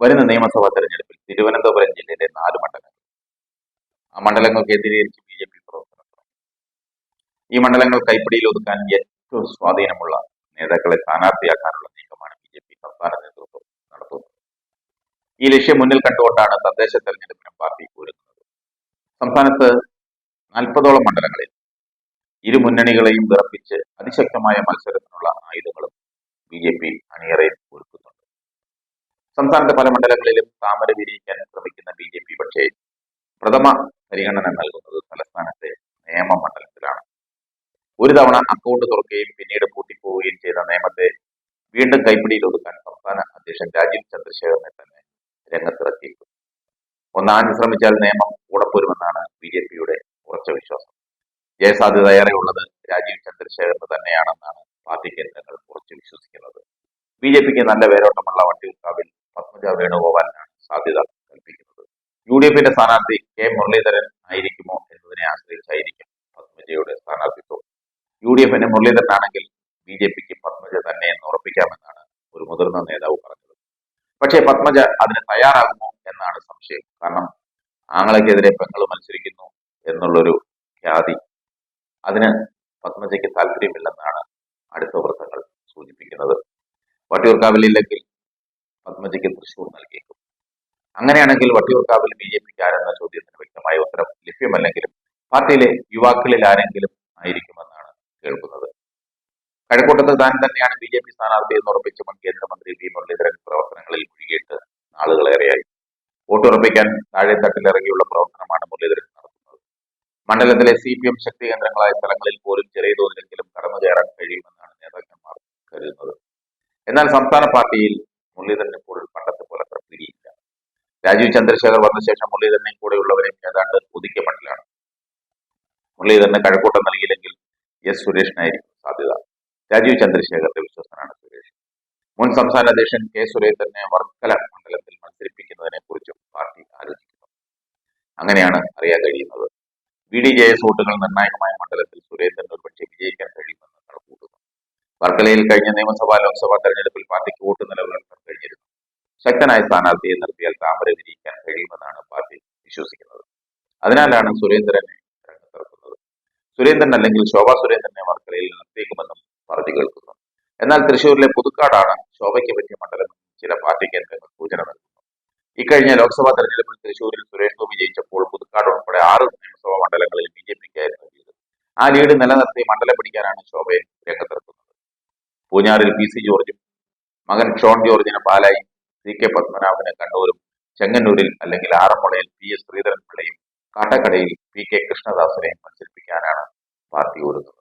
വരുന്ന നിയമസഭാ തെരഞ്ഞെടുപ്പിൽ തിരുവനന്തപുരം ജില്ലയിലെ നാല് മണ്ഡലങ്ങൾ. ആ മണ്ഡലങ്ങൾ കേന്ദ്രീകരിച്ച് ബി ജെ പി പ്രവർത്തനം. ഈ മണ്ഡലങ്ങൾ കൈപ്പിടിയിൽ ഒതുക്കാൻ ഏറ്റവും സ്വാധീനമുള്ള നേതാക്കളെ സ്ഥാനാർത്ഥിയാക്കാനുള്ള നീക്കമാണ് ബി ജെ പി സംസ്ഥാന നേതൃത്വം നടത്തുന്നത്. ഈ ലക്ഷ്യം മുന്നിൽ കണ്ടുകൊണ്ടാണ് തദ്ദേശ തെരഞ്ഞെടുപ്പിനും പാർട്ടി ഒരുങ്ങുന്നത്. സംസ്ഥാനത്ത് നാൽപ്പതോളം മണ്ഡലങ്ങളിൽ ഇരു മുന്നണികളെയും വിറപ്പിച്ച് അതിശക്തമായ മത്സരത്തിനുള്ള ആയുധങ്ങളും ബി ജെ പി അണിയറയിൽ സംസ്ഥാനത്തെ പല മണ്ഡലങ്ങളിലും താമര വിരിയിക്കാൻ ശ്രമിക്കുന്ന ബി ജെ പി പക്ഷേ പ്രഥമ പരിഗണന നൽകുന്നത് തലസ്ഥാനത്തെ നിയമ മണ്ഡലത്തിലാണ്. ഒരു തവണ അക്കൗണ്ട് തുറക്കുകയും പിന്നീട് പൂട്ടിപ്പോവുകയും ചെയ്ത നിയമത്തെ വീണ്ടും കൈപ്പിടിയിൽ ഒതുക്കാൻ സംസ്ഥാന അധ്യക്ഷൻ രാജീവ് ചന്ദ്രശേഖരനെ തന്നെ രംഗത്തിറക്കിയിട്ടുണ്ട് ഒന്നാഞ്ഞു ശ്രമിച്ചാൽ നിയമം കൂടപ്പോരുമെന്നാണ് ബി ജെ പിയുടെ ഉറച്ച വിശ്വാസം. ജയസാധ്യത ഏറെയുള്ളത് രാജീവ് ചന്ദ്രശേഖരന് തന്നെയാണെന്നാണ് പാർട്ടി കേന്ദ്രങ്ങൾ ഉറച്ചു വിശ്വസിക്കുന്നത്. ബി ജെ പിക്ക് നല്ല വേരോട്ടമുള്ള വട്ടിയൂർക്കാവിൽ പത്മജ വേണുഗോപാലിനാണ് സാധ്യത കൽപ്പിക്കുന്നത്. യു ഡി എഫിന്റെ സ്ഥാനാർത്ഥി കെ മുരളീധരൻ ആയിരിക്കുമോ എന്നതിനെ ആശ്രയിച്ചായിരിക്കും പത്മജയുടെ സ്ഥാനാർത്ഥിത്വം. യു ഡി എഫിന്റെ മുരളീധരനാണെങ്കിൽ ബി ജെ പിക്ക് പത്മജ തന്നെ എന്ന് ഉറപ്പിക്കാമെന്നാണ് ഒരു മുതിർന്ന നേതാവ് പറഞ്ഞത്. പക്ഷേ പത്മജ അതിന് തയ്യാറാകുമോ എന്നാണ് സംശയം. കാരണം ആങ്ങളയ്ക്കെതിരെ പെങ്ങൾ മത്സരിക്കുന്നു എന്നുള്ളൊരു ഖ്യാതി. അതിന് പത്മജയ്ക്ക് താല്പര്യമില്ലെന്നാണ് അടുത്ത വൃത്തങ്ങൾ സൂചിപ്പിക്കുന്നത്. വട്ടിയൂർക്കാവിൽ ഇല്ലെങ്കിൽ പത്മജയ്ക്ക് തൃശൂർ നൽകിയേക്കും. അങ്ങനെയാണെങ്കിൽ വട്ടിയൂർക്കാവിൽ ബി ജെ പിക്ക് ആരെന്ന ചോദ്യത്തിന് വ്യക്തമായ ഉത്തരം ലഭ്യമല്ലെങ്കിലും പാർട്ടിയിലെ യുവാക്കളിൽ ആരെങ്കിലും ആയിരിക്കുമെന്നാണ് കേൾക്കുന്നത്. കഴക്കൂട്ടത്ത് താൻ തന്നെയാണ് ബി ജെ പി സ്ഥാനാർത്ഥി എന്ന് ഉറപ്പിച്ച മുൻ കേന്ദ്രമന്ത്രി വി മുരളീധരൻ പ്രവർത്തനങ്ങളിൽ മുഴുകിയിട്ട് നാളുകളേറെയായി. വോട്ടുറപ്പിക്കാൻ താഴെത്തട്ടിലിറങ്ങിയുള്ള പ്രവർത്തനമാണ് മുരളീധരൻ നടത്തുന്നത്. മണ്ഡലത്തിലെ സി പി എം ശക്തി കേന്ദ്രങ്ങളായ സ്ഥലങ്ങളിൽ പോലും ചെറിയ തോതിലെങ്കിലും കടന്നു കയറാൻ കഴിയുമെന്നാണ് നേതാക്കന്മാർ കരുതുന്നത്. എന്നാൽ സംസ്ഥാന പാർട്ടിയിൽ മുരളീധരൻ കൂടെ പണ്ടത്തെ പോലെ അത്ര പിടിയില്ല. രാജീവ് ചന്ദ്രശേഖർ വന്ന ശേഷം മുരളീധരനെയും കൂടെയുള്ളവരെയും ഏതാണ്ട് പുതുക്കിയ മട്ടിലാണ് മുരളീധരന് കഴക്കൂട്ടം നൽകിയില്ലെങ്കിൽ എസ് സുരേഷിനായിരിക്കും സാധ്യത. രാജീവ് ചന്ദ്രശേഖറിന്റെ വിശ്വസ്തനാണ് സുരേഷ്. മുൻ സംസ്ഥാന അധ്യക്ഷൻ കെ സുരേന്ദ്രനെ വർക്കല മണ്ഡലത്തിൽ മത്സരിപ്പിക്കുന്നതിനെ കുറിച്ചും പാർട്ടി ആലോചിക്കുന്നു. അങ്ങനെയാണ് അറിയാൻ കഴിയുന്നത്. ബി ഡി ജെ എസ് വോട്ടുകൾ നിർണായകമായ മണ്ഡലത്തിൽ സുരേന്ദ്രൻ ഒരുപക്ഷെ വിജയിക്കാൻ കഴിയുമെന്ന് കണക്കൂട്ടുന്നു വർക്കലയിൽ കഴിഞ്ഞ നിയമസഭാ ലോക്സഭാ തെരഞ്ഞെടുപ്പിൽ ശക്തനായ സ്ഥാനാർത്ഥിയെ നിർത്തിയാൽ താമര വിരിയിക്കാൻ കഴിയുമെന്നാണ് പാർട്ടി വിശ്വസിക്കുന്നത്. അതിനാലാണ് സുരേന്ദ്രനെ രംഗത്തിറക്കുന്നത് സുരേന്ദ്രൻ അല്ലെങ്കിൽ ശോഭ സുരേന്ദ്രനെ വർക്കലയിൽ നിർത്തിയേക്കുമെന്നും പറഞ്ഞു കേൾക്കുന്നു. എന്നാൽ തൃശൂരിലെ പുതുക്കാടാണ് ശോഭയ്ക്ക് പറ്റിയ മണ്ഡലം ചില പാർട്ടി കേന്ദ്രങ്ങൾ സൂചന നൽകുന്നു. ഇക്കഴിഞ്ഞ ലോക്സഭാ തെരഞ്ഞെടുപ്പിൽ തൃശൂരിൽ സുരേഷ് ഗോപി ജയിച്ചപ്പോൾ പുതുക്കാട് ഉൾപ്പെടെ ആറ് നിയമസഭാ മണ്ഡലങ്ങളിൽ ബി ജെ പിക്കായിരുന്നു ലീഡ്. ആ ലീഡ് നിലനിർത്തി മണ്ഡലം പിടിക്കാനാണ് ശോഭയെ രംഗത്തിറക്കുന്നത് പൂഞ്ഞാറിൽ പി സി ജോർജും മകൻ ഷോൺ ജോർജിന് പാലായും സി കെ പത്മനാഭന് കണ്ണൂരും ചെങ്ങന്നൂരിൽ അല്ലെങ്കിൽ ആറന്മുളയിൽ പി എസ് ശ്രീധരൻ പിള്ളയും കാട്ടക്കടയിൽ പി കെ കൃഷ്ണദാസിനെയും മത്സരിപ്പിക്കാനാണ് പാർട്ടി ഒരുങ്ങുന്നത്.